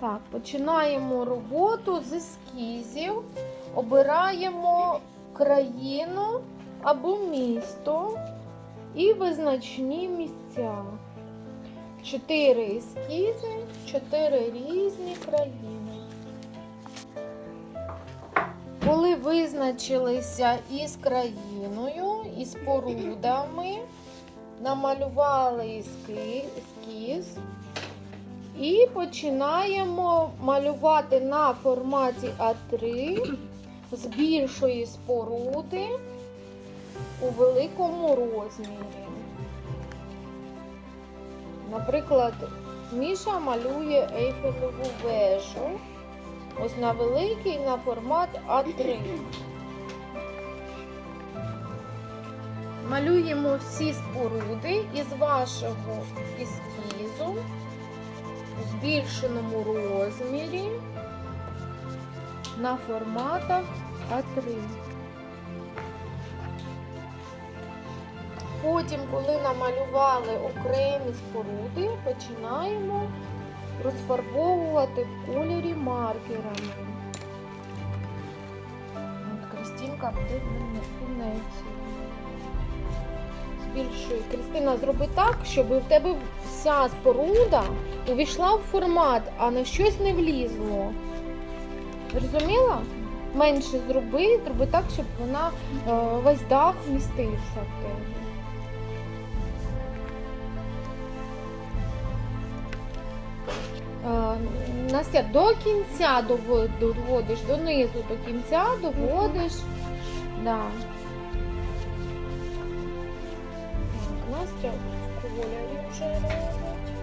Так, починаємо роботу з ескізів. Обираємо країну або місто і визначні місця. Чотири ескізи, чотири різні країни. Коли визначилися із країною, і спорудами, намалювали ескіз і починаємо малювати на форматі А3 з більшої споруди у великому розмірі. Наприклад, Міша малює Ейфелеву вежу. Ось на великий на формат А3. Малюємо всі споруди із вашого ескізу збільшеному розмірі на форматах А3. Потім, коли намалювали окремі споруди, починаємо розфарбовувати в кольорі маркерами. От Венецію. Збільшує. Кристина, зроби так, щоб в тебе вся споруда увійшла в формат, а на щось не влізло. Зрозуміла? Менше зроби, зроби так, щоб вона е, весь дах вмістився в тебе. Е, Настя, до кінця дово- доводиш, донизу до кінця доводиш. Да. Так, Настя вже робить.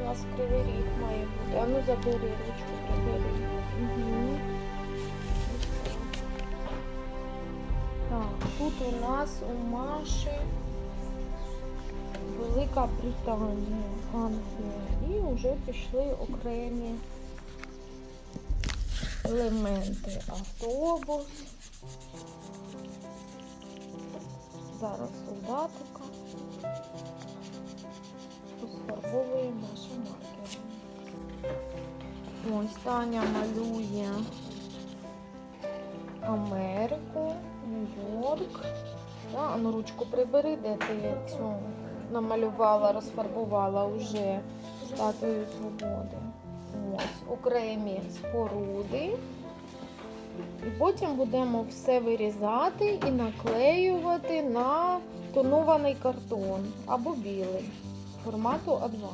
У нас кривий ріг має бути. А ну забери ручку, прибери. Угу. Так, тут у нас у Маші Велика Британія, Англія. І вже пішли окремі елементи. Автобус. Зараз солдатика. Ось Таня малює Америку, Нью-Йорк. А ну ручку прибери, де ти цю намалювала, розфарбувала вже статую свободи. Ось окремі споруди. І потім будемо все вирізати і наклеювати на тонований картон або білий формату А2.